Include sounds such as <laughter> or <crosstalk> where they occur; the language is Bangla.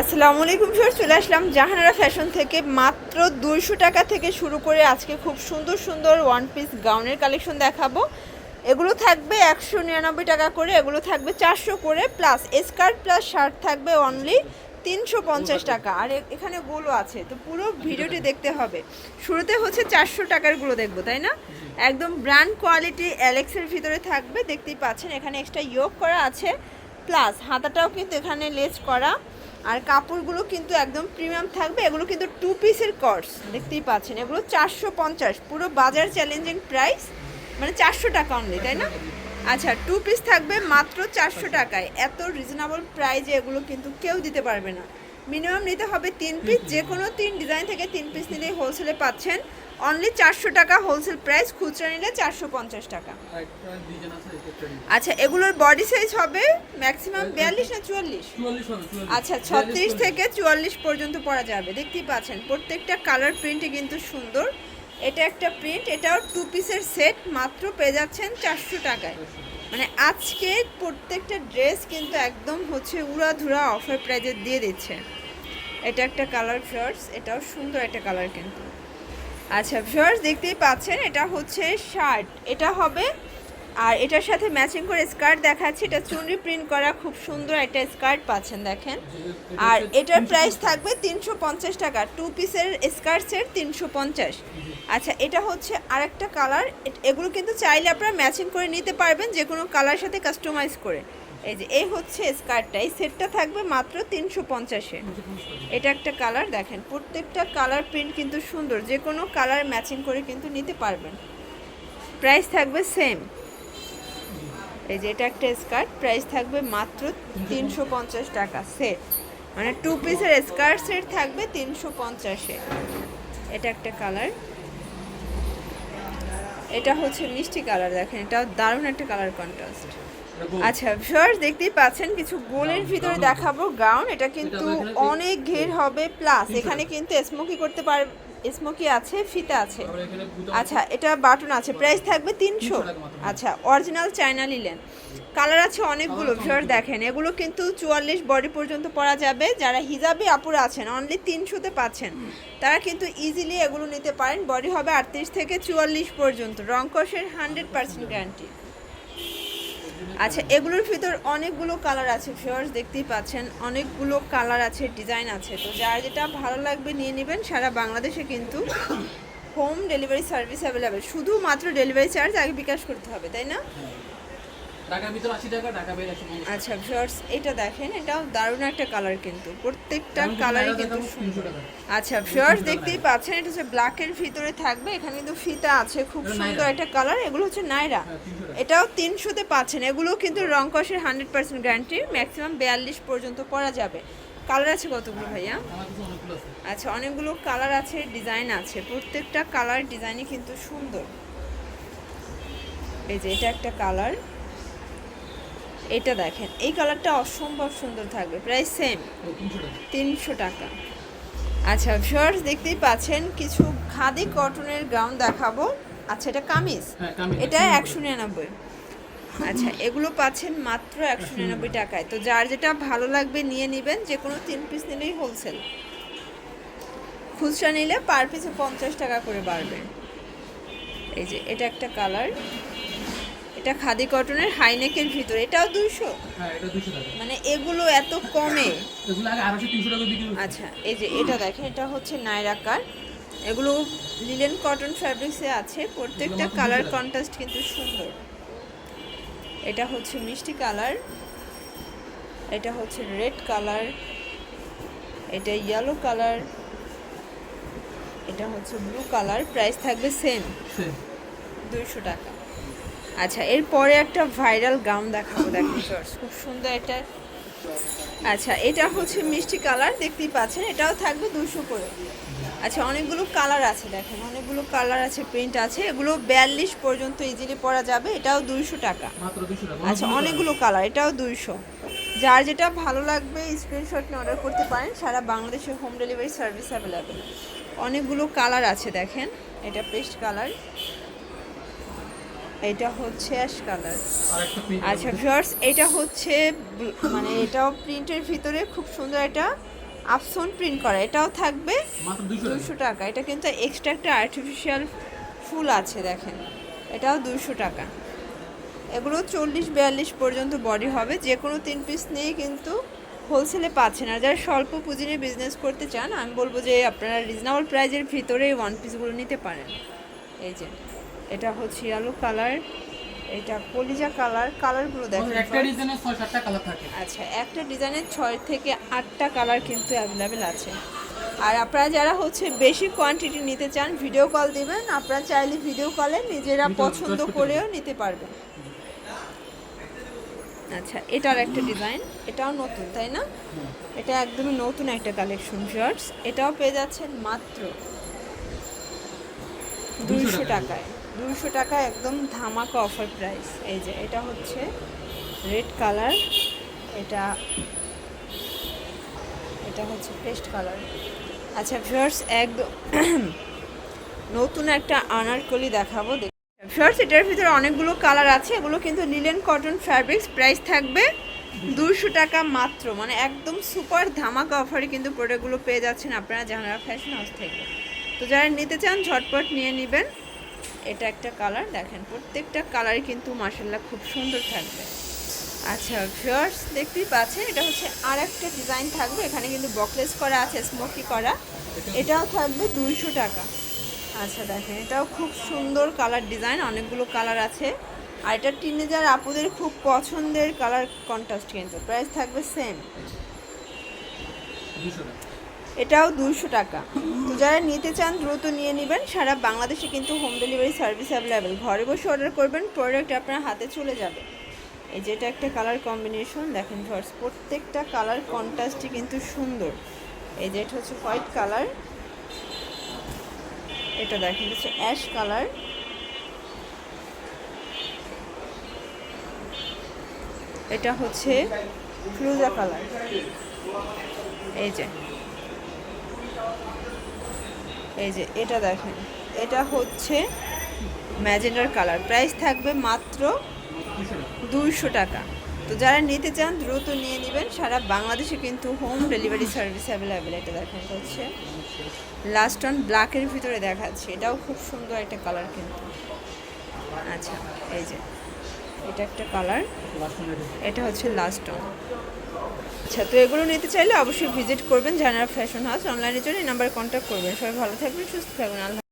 আসসালামু আলাইকুম স্যার চলে আসলাম জাহানারা ফ্যাশন থেকে। মাত্র দুইশো টাকা থেকে শুরু করে আজকে খুব সুন্দর সুন্দর ওয়ান পিস গাউনের কালেকশন দেখাবো। এগুলো থাকবে একশো নিরানব্বই টাকা করে, এগুলো থাকবে চারশো করে প্লাস স্কার্ট প্লাস শার্ট থাকবে অনলি তিনশো পঞ্চাশ টাকা। আর এখানে গুলো আছে, তো পুরো ভিডিওটি দেখতে হবে। শুরুতে হচ্ছে চারশো টাকারগুলো দেখব, তাই না? একদম ব্র্যান্ড কোয়ালিটি অ্যালেক্সের ভিতরে থাকবে, দেখতেই পাচ্ছেন। এখানে এক্সট্রা ইয়োগ করা আছে। প্লাস হাতাটাও কিন্তু এখানে লেস করা। আর কাপড়গুলো কিন্তু একদম প্রিমিয়াম থাকবে। এগুলো কিন্তু টু পিসের কর্স দেখতেই পাচ্ছেন। এগুলো চারশো পঞ্চাশ পুরো বাজার চ্যালেঞ্জিং প্রাইস মানে চারশো টাকা অনলি তাই না? আচ্ছা টু পিস থাকবে মাত্র চারশো টাকায়। এত রিজনেবল প্রাইজে এগুলো কিন্তু কেউ দিতে পারবে না। মিনিমাম নিতে হবে তিন পিস যে কোনো তিন ডিজাইন থেকে তিন পিস নিলেই হোলসেলে পাচ্ছেন। অনলি চারশো টাকা হোলসেল প্রাইস খুচরা নিলে চারশো পঞ্চাশ টাকা। আচ্ছা এগুলোর বডি সাইজ হবে ম্যাক্সিমাম বিয়াল্লিশ না চুয়াল্লিশ? 44 হবে 44 আচ্ছা ছত্রিশ থেকে চুয়াল্লিশ পর্যন্ত পরা যাবে। দেখতেই পাচ্ছেন প্রত্যেকটা কালার প্রিন্টই কিন্তু সুন্দর। এটা একটা প্রিন্ট এটাও টু পিসের সেট মাত্র পেয়ে যাচ্ছেন চারশো টাকায়। মানে আজকে প্রত্যেকটা ড্রেস কিন্তু একদম হচ্ছে উড়াধুরা অফার প্রাইজে দিয়ে দিচ্ছে। এটা একটা কালার ফিয়ার্স এটাও সুন্দর একটা কালার কিন্তু। আচ্ছা ফিয়ার্স দেখতেই পাচ্ছেন, এটা হচ্ছে শার্ট এটা হবে, আর এটার সাথে ম্যাচিং করে স্কার্ট দেখাচ্ছি, এটা চুনরি প্রিন্ট করা, খুব সুন্দর একটা স্কার্ট পাচ্ছেন, দেখেন। আর এটার প্রাইস থাকবে তিনশো পঞ্চাশ টাকা টু পিসের স্কার্ট সেট তিনশো পঞ্চাশ। আচ্ছা এটা হচ্ছে আরেকটা কালার এগুলো কিন্তু চাইলে আপনারা ম্যাচিং করে নিতে পারবেন যে কোনো কালার সাথে কাস্টমাইজ করে। এই যে এই হচ্ছে স্কার্টটা, এই সেটটা থাকবে মাত্র তিনশো পঞ্চাশে। এটা একটা কালার, দেখেন, প্রত্যেকটা কালার প্রিন্ট কিন্তু সুন্দর, যে কোনো কালার ম্যাচিং করে কিন্তু নিতে পারবেন। প্রাইস থাকবে সেম এই যে, এটা একটা স্কার্ট প্রাইস থাকবে মাত্র তিনশো পঞ্চাশ টাকা সেট মানে টু পিসের স্কার্ট সেট থাকবে তিনশো পঞ্চাশে। এটা একটা কালার। এটা হচ্ছে মিষ্টি কালার, দেখেন এটা দারুণ একটা কালার কন্ট্রাস্ট আচ্ছা ভিউয়ার্স দেখতেই পাচ্ছেন কিছু গোলের ভিতরে দেখাবো। গাউন এটা কিন্তু অনেক ঘের হবে প্লাস এখানে কিন্তু স্মোকি করতে পার স্মোকি আছে ফিতা আছে। আচ্ছা এটা বাটন আছে প্রাইস থাকবে তিনশো আচ্ছা অরিজিনাল চায়না লিলেন কালার আছে অনেকগুলো ভিউয়ার দেখেন এগুলো কিন্তু চুয়াল্লিশ বডি পর্যন্ত পরা যাবে। যারা হিজাবি আপুরা আছেন অনলি তিনশোতে পাচ্ছেন। তারা কিন্তু ইজিলি এগুলো নিতে পারেন। বডি হবে আটত্রিশ থেকে চুয়াল্লিশ পর্যন্ত। রংকসের হান্ড্রেড পার্সেন্ট গ্যারান্টি আচ্ছা এগুলোর ভিতর অনেকগুলো কালার আছে ফিওর্স দেখতেই পাচ্ছেন, অনেকগুলো কালার আছে ডিজাইন আছে। তো যার যেটা ভালো লাগবে নিয়ে নেবেন, সারা বাংলাদেশে কিন্তু হোম ডেলিভারি সার্ভিস অ্যাভেলেবেল শুধুমাত্র ডেলিভারি চার্জ আগে বিকাশ করতে হবে, তাই না? ঢাকার ভিতর 80 টাকা ঢাকা বাইরে 150 আচ্ছা ভিউয়ার্স এটা দেখেন এটাও দারুণ একটা কালার কিন্তু। প্রত্যেকটা কালারই কিন্তু সুন্দর। আচ্ছা ভিউয়ার্স দেখতেই পাচ্ছেন এটা হচ্ছে ব্ল্যাকের ভিতরে থাকবে এখানে কিন্তু ফিতা আছে খুব সুন্দর একটা কালার এগুলো হচ্ছে নাইরা। হ্যাঁ 300 টাকা। এটাও তিনশোতে পাচ্ছেন এগুলো কিন্তু রং কষের হান্ড্রেড পার্সেন্ট গ্যারান্টি ম্যাক্সিমাম বিয়াল্লিশ পর্যন্ত পরা যাবে। কালার আছে কতগুলো ভাইয়া? অনেকগুলো আছে। আচ্ছা অনেকগুলো কালার আছে ডিজাইন আছে প্রত্যেকটা কালার ডিজাইনই কিন্তু সুন্দর। এই যে এটা একটা কালার এটা দেখেন এই কালারটা অসম্ভব সুন্দর থাকবে প্রায় সেম ও 300 টাকা তিনশো টাকা। আচ্ছা ভিউয়ার্স দেখতেই পাচ্ছেন কিছু খাদি কটনের গাউন দেখাবো। আচ্ছা এটা কামিজ? হ্যাঁ এটা একশো নিরানব্বই। আচ্ছা এগুলো পাচ্ছেন মাত্র একশো নিরানব্বই টাকায়। তো যার যেটা ভালো লাগবে নিয়ে নেবেন যে কোনো তিন পিস নিলেই হোলসেল খুচরা নিলে পার পিসে পঞ্চাশ টাকা করে বাড়বে। এই যে এটা একটা কালার এটা খাদি কটনের হাইনেকের ভিতরে। এটাও দুইশো? হ্যাঁ এটা 200 টাকা। মানে এগুলো এত কমে? এগুলো আগে 250 300 টাকা বিক্রি হতো আচ্ছা এই যে এটা দেখেন এটা হচ্ছে নাইরাকার এগুলো লিলেন কটন ফ্যাব্রিক্সে আছে। প্রত্যেকটা কালার 200 কন্ট্রাস্ট কিন্তু সুন্দর। এটা হচ্ছে মিষ্টি কালার। এটা হচ্ছে রেড কালার। এটা ইয়েলো কালার। এটা হচ্ছে ব্লু কালার। প্রাইস থাকবে সেম দুইশো টাকা। আচ্ছা এরপরে একটা ভাইরাল গাউন দেখাবো দেখুন শর্টস খুব সুন্দর এটা আচ্ছা এটা হচ্ছে মিষ্টি কালার দেখতেই পাচ্ছেন এটাও থাকবে দুশো করে। আচ্ছা অনেকগুলো কালার আছে দেখেন অনেকগুলো কালার আছে প্রিন্ট আছে এগুলো বিয়াল্লিশ পর্যন্ত ইজিলি পরা যাবে এটাও দুইশো টাকা। মাত্র 200 টাকা আচ্ছা অনেকগুলো কালার এটাও দুইশো। যার যেটা ভালো লাগবে স্ক্রিনশট নিয়ে অর্ডার করতে পারেন সারা বাংলাদেশে হোম ডেলিভারি সার্ভিস অ্যাভেলেবেল অনেকগুলো কালার আছে দেখেন এটা পেস্ট কালার। এটা হচ্ছে অ্যাশ কালার আচ্ছা ভিউয়ার্স এটা হচ্ছে মানে এটাও প্রিন্টের ভিতরে খুব সুন্দর একটা আফসন প্রিন্ট করা। এটাও থাকবে দুশো টাকা। এটা কিন্তু এক্সট্রা একটা আর্টিফিশিয়াল ফুল আছে দেখেন। এটাও দুশো টাকা। এগুলো চল্লিশ বিয়াল্লিশ পর্যন্ত বডি হবে। যে কোনো তিন পিস নিয়েই কিন্তু হোলসেলে পাচ্ছেন। আর যারা স্বল্প পুঁজি নিয়ে বিজনেস করতে চান আমি বলব যে আপনারা রিজনেবল প্রাইজের ভিতরে ওয়ান পিসগুলো নিতে পারেন। এই যে। এটা হচ্ছে আলু কালার এটা কলিজা কালার কালারগুলো দেখেন একটা ডিজাইনের ছয় সাতটা কালার থাকে। আচ্ছা একটা ডিজাইনের ছয় থেকে আটটা কালার কিন্তু অ্যাভেলেবেল আছে। আর আপনারা যারা হচ্ছে বেশি কোয়ান্টিটি নিতে চান ভিডিও কল দিবেন। আপনারা চাইলে ভিডিও কলে নিজেরা পছন্দ করেও নিতে পারবেন। আচ্ছা এটার একটা ডিজাইন এটাও নতুন তাই না? এটা একদমই নতুন একটা কালেকশন শর্টস এটাও পেয়ে যাচ্ছেন মাত্র দুইশো টাকা। টাকায়। দুইশো টাকা একদম ধামাকা অফার প্রাইস এই যে, এটা হচ্ছে রেড কালার এটা এটা হচ্ছে পেস্ট কালার আচ্ছা ভিউয়ার্স একদম <clears throat> নতুন একটা আনারকলি দেখাবো। ভিউয়ার্স এটার ভিতরে অনেকগুলো কালার আছে। এগুলো কিন্তু লিলেন কটন ফ্যাব্রিক্স প্রাইস থাকবে দুশো টাকা মাত্র। মানে একদম সুপার ধামাকা অফারে কিন্তু প্রোডাক্টগুলো পেয়ে যাচ্ছেন আপনারা জানারা ফ্যাশন হাউস থেকে। তো যারা নিতে চান, ঝটপট নিয়ে নেবেন। এটা একটা কালার দেখেন, প্রত্যেকটা কালারই কিন্তু মার্শাল্লাহ খুব সুন্দর থাকবে। আচ্ছা ভিউয়ার্স দেখতেই পাচ্ছেন, এটা হচ্ছে আর একটা ডিজাইন থাকবে, এখানে কিন্তু বকলেস করা আছে স্মোকি করা। এটাও থাকবে দুইশো টাকা। আচ্ছা দেখেন, এটাও খুব সুন্দর কালার ডিজাইন অনেকগুলো কালার আছে। আর এটা টিনেজার আপুদের খুব পছন্দের কালার কন্ট্রাস্ট কিন্তু প্রাইস থাকবে সেম এটাও দুশো টাকা। তো যারা নিতে চান, দ্রুত নিয়ে নেবেন। সারা বাংলাদেশে কিন্তু হোম ডেলিভারি সার্ভিস অ্যাভেলেবেল ঘরে বসে অর্ডার করবেন প্রোডাক্ট আপনার হাতে চলে যাবে। এই যেটা একটা কালার কম্বিনেশন দেখেন ভার্স প্রত্যেকটা কালার কন্ট্রাস্টই কিন্তু সুন্দর। এই যে এটা হচ্ছে হোয়াইট কালার এটা দেখেন, হচ্ছে অ্যাশ কালার এটা হচ্ছে ফ্লুজা কালার এই যে। এই যে এটা দেখেন, এটা হচ্ছে ম্যাজেন্ডার কালার। প্রাইস থাকবে মাত্র দুইশো টাকা। তো যারা নিতে চান, দ্রুত নিয়ে নেবেন। সারা বাংলাদেশে কিন্তু হোম ডেলিভারি সার্ভিস অ্যাভেলেবেল এটা দেখেন হচ্ছে লাস্ট অন ব্ল্যাকের ভিতরে দেখাচ্ছে। এটাও খুব সুন্দর একটা কালার কিন্তু। আচ্ছা এই যে, এটা একটা কালার এটা হচ্ছে লাস্ট অন আচ্ছা তো এগুলো নিতে চাইলে অবশ্যই ভিজিট করবেন জানার ফ্যাশন হাউস। অনলাইনের জন্য নাম্বার কন্ট্যাক্ট করবেন। সবাই ভালো থাকবেন, সুস্থ থাকবেন। আল্লাহ